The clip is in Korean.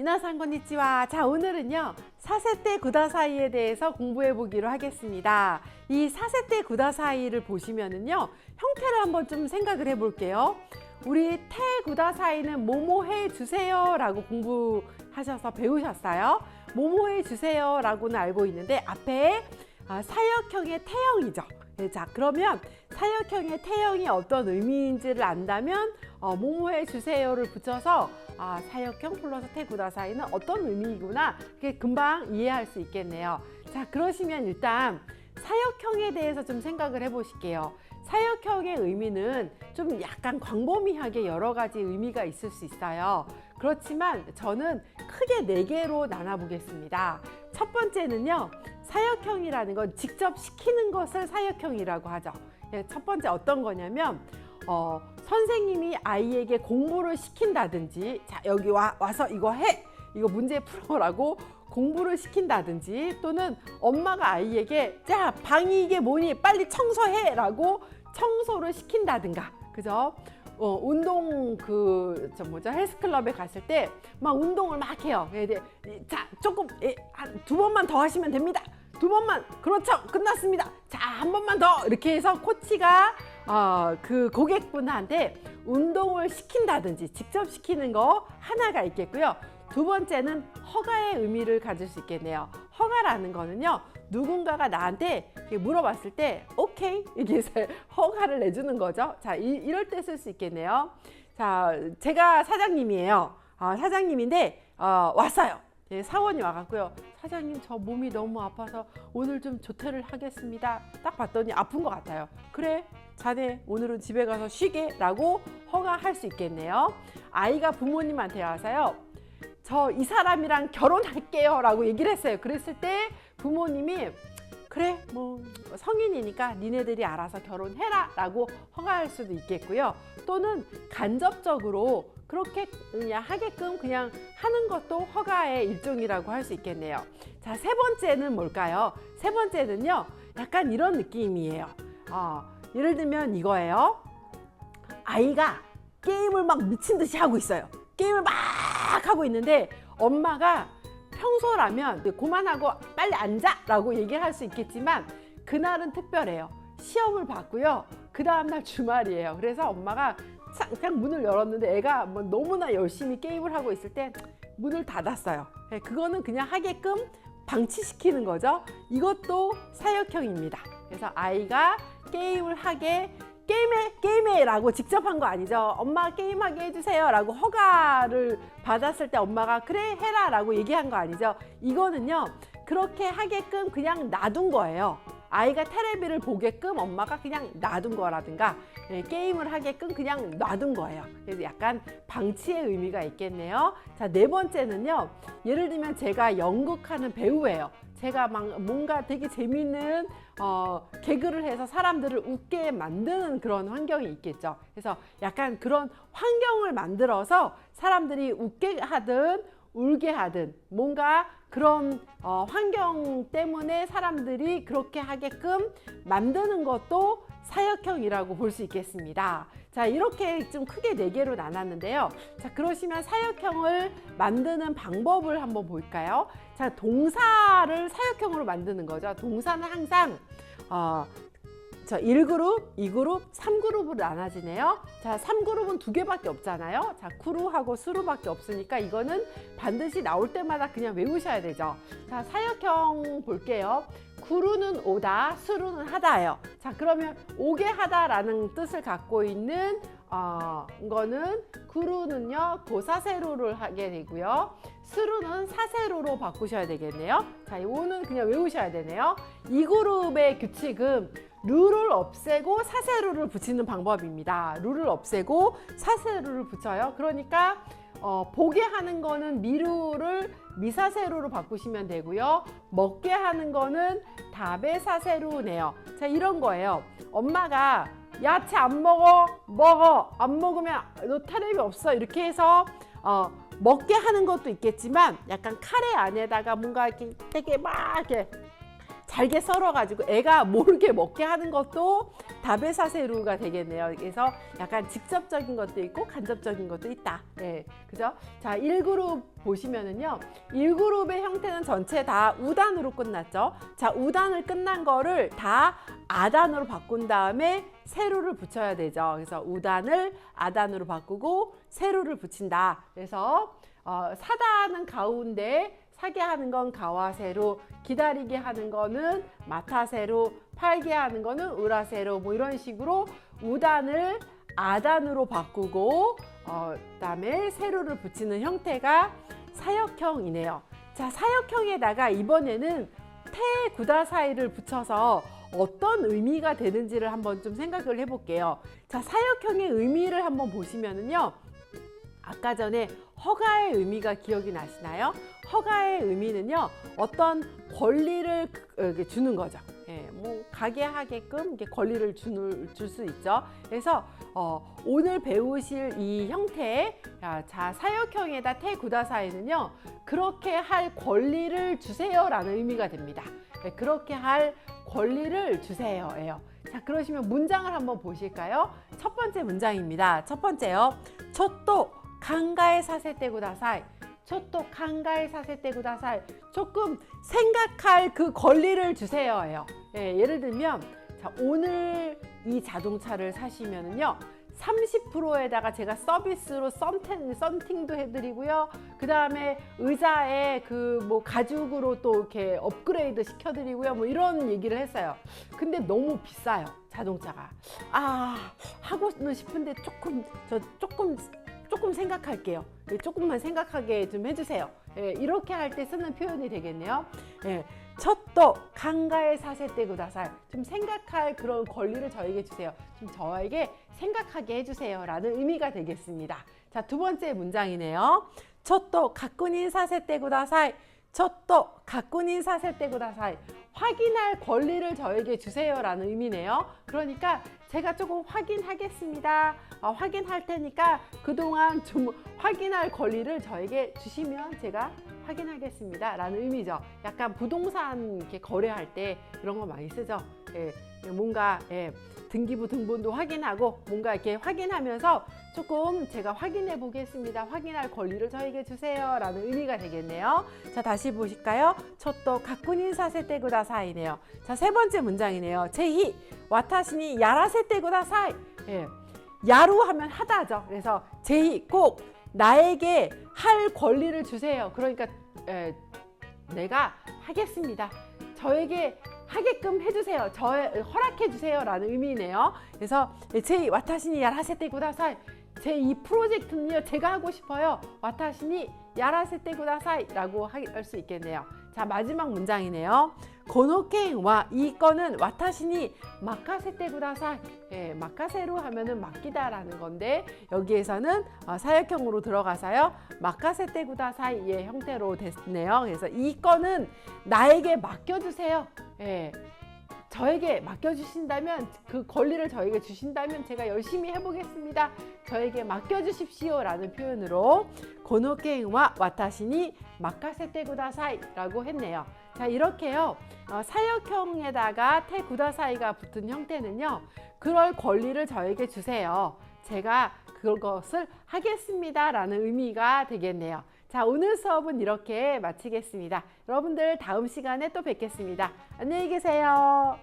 미나상 건니치와. 자, 오늘은요. 4세대 구다사이에 대해서 공부해 보기로 하겠습니다. 이 4세대 구다사이를 보시면은요. 형태를 한번 좀 생각을 해 볼게요. 우리 태구다사이는 뭐뭐 해 주세요 라고 공부하셔서 배우셨어요. 뭐뭐 해 주세요 라고는 알고 있는데 앞에 아, 사역형의 태형이죠. 네, 자, 그러면 사역형의 태형이 어떤 의미인지를 안다면 어, 뭐뭐 해 주세요를 붙여서 아, 사역형 플러스 태구다사이는 어떤 의미이구나 그게 금방 이해할 수 있겠네요. 자, 그러시면 일단 사역형에 대해서 좀 생각을 해보실게요. 사역형의 의미는 좀 약간 광범위하게 여러 가지 의미가 있을 수 있어요. 그렇지만 저는 크게 네 개로 나눠보겠습니다. 첫 번째는요, 사역형이라는 건 직접 시키는 것을 사역형이라고 하죠. 예, 첫 번째 어떤 거냐면, 어, 선생님이 아이에게 공부를 시킨다든지, 자, 여기 와, 와서 이거 해! 이거 문제 풀어라고 공부를 시킨다든지 또는 엄마가 아이에게 자 방이 이게 뭐니 빨리 청소해 라고 청소를 시킨다든가 그죠? 어, 운동 그 저 뭐죠 헬스클럽에 갔을 때 막 운동을 막 해요. 근데 자 조금 한 두 번만 더 하시면 됩니다. 두 번만 그렇죠 끝났습니다. 자 한 번만 더 이렇게 해서 코치가 어, 그 고객분한테 운동을 시킨다든지 직접 시키는 거 하나가 있겠고요. 두 번째는 허가의 의미를 가질 수 있겠네요. 허가라는 거는요, 누군가가 나한테 물어봤을 때, 오케이, 해서 허가를 내주는 거죠. 자, 이, 럴 때 쓸 수 있겠네요. 자, 제가 사장님이에요. 어, 사장님인데, 어, 왔어요. 예, 사원이 와갖고요. 사장님, 저 몸이 너무 아파서 오늘 좀 조퇴를 하겠습니다. 딱 봤더니 아픈 것 같아요. 그래, 자네 오늘은 집에 가서 쉬게 라고 허가할 수 있겠네요. 아이가 부모님한테 와서요. 저 이 사람이랑 결혼할게요 라고 얘기를 했어요. 그랬을 때 부모님이 그래 뭐 성인이니까 니네들이 알아서 결혼해라 라고 허가할 수도 있겠고요. 또는 간접적으로 그렇게 그냥 하게끔 그냥 하는 것도 허가의 일종이라고 할 수 있겠네요. 자, 세 번째는 뭘까요? 세 번째는요, 약간 이런 느낌이에요. 어, 예를 들면 이거예요. 아이가 게임을 막 미친 듯이 하고 있어요. 게임을 막 하고 있는데 엄마가 평소라면 그만하고 빨리 앉아라고 얘기를 할수 있겠지만 그날은 특별해요. 시험을 봤고요. 그 다음날 주말이에요. 그래서 엄마가 그냥 문을 열었는데 애가 뭐 너무나 열심히 게임을 하고 있을 때 문을 닫았어요. 네, 그거는 그냥 하게끔 방치시키는 거죠. 이것도 사역형입니다. 그래서 아이가 게임을 하게 게임해 게임해 라고 직접 한 거 아니죠 엄마 게임하게 해주세요 라고 허가를 받았을 때 엄마가 그래 해라 라고 얘기한 거 아니죠 이거는요 그렇게 하게끔 그냥 놔둔 거예요 아이가 테레비를 보게끔 엄마가 그냥 놔둔 거라든가 예, 게임을 하게끔 그냥 놔둔 거예요. 그래서 약간 방치의 의미가 있겠네요. 자 네 번째는요. 예를 들면 제가 연극하는 배우예요. 제가 막 뭔가 되게 재밌는 어, 개그를 해서 사람들을 웃게 만드는 그런 환경이 있겠죠. 그래서 약간 그런 환경을 만들어서 사람들이 웃게 하든 울게 하든 뭔가 그런 어, 환경 때문에 사람들이 그렇게 하게끔 만드는 것도 사역형이라고 볼 수 있겠습니다. 자, 이렇게 좀 크게 네 개로 나눴는데요. 자, 그러시면 사역형을 만드는 방법을 한번 볼까요? 자, 동사를 사역형으로 만드는 거죠. 동사는 항상 어, 자, 1그룹, 2그룹, 3그룹으로 나눠지네요. 자, 3그룹은 두 개밖에 없잖아요. 자, 쿠루하고 수루밖에 없으니까 이거는 반드시 나올 때마다 그냥 외우셔야 되죠. 자, 사역형 볼게요. 구루는 오다, 수루는 하다예요. 자, 그러면 오게 하다라는 뜻을 갖고 있는 어, 거는 구루는요 도사세로를 하게 되고요. 수루는 사세로로 바꾸셔야 되겠네요. 자, 이 오는 그냥 외우셔야 되네요. 이 그룹의 규칙은 룰을 없애고 사세로를 붙이는 방법입니다. 룰을 없애고 사세로를 붙여요. 그러니까 어, 보게 하는 거는 미루를 미사세로로 바꾸시면 되고요. 먹게 하는 거는 다베사세로네요. 자, 이런 거예요. 엄마가 야채 안 먹어 먹어 안 먹으면 너 테레비 없어 이렇게 해서 어, 먹게 하는 것도 있겠지만 약간 카레 안에다가 뭔가 이렇게 되게 막 이렇게 잘게 썰어가지고 애가 모르게 먹게 하는 것도 다베사세루가 되겠네요. 그래서 약간 직접적인 것도 있고 간접적인 것도 있다. 예, 그죠? 자, 1그룹 보시면은요. 1그룹의 형태는 전체 다 우단으로 끝났죠. 자, 우단을 끝난 거를 다 아단으로 바꾼 다음에 세로를 붙여야 되죠. 그래서 우단을 아단으로 바꾸고 세로를 붙인다. 그래서 어, 사다는 가운데 사게 하는 건 가와 세로, 기다리게 하는 거는 마타세로, 팔게 하는 거는 우라세로 뭐 이런 식으로 우단을 아단으로 바꾸고 어, 그다음에 세로를 붙이는 형태가 사역형이네요. 자, 사역형에다가 이번에는 태 구다 사이를 붙여서 어떤 의미가 되는지를 한번 좀 생각을 해볼게요. 자, 사역형의 의미를 한번 보시면은요. 아까 전에 허가의 의미가 기억이 나시나요? 허가의 의미는요, 어떤 권리를 그- 어, 주는 거죠. 예, 뭐 가게 하게끔 이렇게 권리를 줄 수 있죠. 그래서 어, 오늘 배우실 이 형태, 야, 자 사역형에다 태구다사에는요, 그렇게 할 권리를 주세요라는 의미가 됩니다. 예, 그렇게 할 권리를 주세요예요. 자 그러시면 문장을 한번 보실까요? 첫 번째 문장입니다. 첫 번째요. 초또 강가에 사세 때구다사이. 초또 강가에 사세 때구다사이. 조금 생각할 그 권리를 주세요예요. 예, 예를 들면 자 오늘 이 자동차를 사시면은요. 30%에다가 제가 서비스로 썬팅, 썬팅도 해드리고요. 그 다음에 의자에 그 뭐 가죽으로 또 이렇게 업그레이드 시켜드리고요. 뭐 이런 얘기를 했어요. 근데 너무 비싸요. 자동차가. 아, 하고는 싶은데 조금, 저 조금, 조금 생각할게요. 예, 조금만 생각하게 좀 해주세요. 예, 이렇게 할 때 쓰는 표현이 되겠네요. 예, 첫도 강가에 사세 때고 다살 좀 생각할 그런 권리를 저에게 주세요. 좀 저에게 생각하게 해주세요. 라는 의미가 되겠습니다. 자, 두 번째 문장이네요. 첫도 가꾼인 사세 때고 다살 첫도 가꾼인 사세 때고 다살 확인할 권리를 저에게 주세요라는 의미네요. 그러니까 제가 조금 확인하겠습니다. 어, 확인할 테니까 그동안 좀 확인할 권리를 저에게 주시면 제가 확인하겠습니다. 라는 의미죠. 약간 부동산 이렇게 거래할 때 이런 거 많이 쓰죠. 예, 뭔가 예, 등기부 등본도 확인하고 뭔가 이렇게 확인하면서 조금 제가 확인해 보겠습니다. 확인할 권리를 저에게 주세요. 라는 의미가 되겠네요. 자, 다시 보실까요? 첫도 가꾸닌 사세 때구다 사이네요. 자, 세 번째 문장이네요. 제히 와타시니 야라세 때구다 사이. 예. 야루 하면 하다죠. 그래서 제히 꼭 나에게 할 권리를 주세요. 그러니까 에, 내가 하겠습니다. 저에게 하게끔 해주세요. 저 허락해 주세요라는 의미네요. 그래서 제 와타시니 야라세테 구다사이 제 이 프로젝트는요 제가 하고 싶어요. 와타시니 야라세테 구다사이라고 할 수 있겠네요. 자 마지막 문장이네요. 고노케인와 이 건은 와타시니 마카세테 구다사이 예, 마카세로 하면은 맡기다라는 건데 여기에서는 어, 사역형으로 들어가서요 마카세테 구다사이의 형태로 됐네요. 그래서 이 건은 나에게 맡겨주세요. 예, 저에게 맡겨주신다면 그 권리를 저에게 주신다면 제가 열심히 해보겠습니다. 저에게 맡겨주십시오라는 표현으로 고노케인와 와타시니 마카세테 구다사이라고 했네요. 자 이렇게요 어, 사역형에다가 테 구다사이가 붙은 형태는요 그럴 권리를 저에게 주세요. 제가 그것을 하겠습니다라는 의미가 되겠네요. 자, 오늘 수업은 이렇게 마치겠습니다. 여러분들 다음 시간에 또 뵙겠습니다. 안녕히 계세요.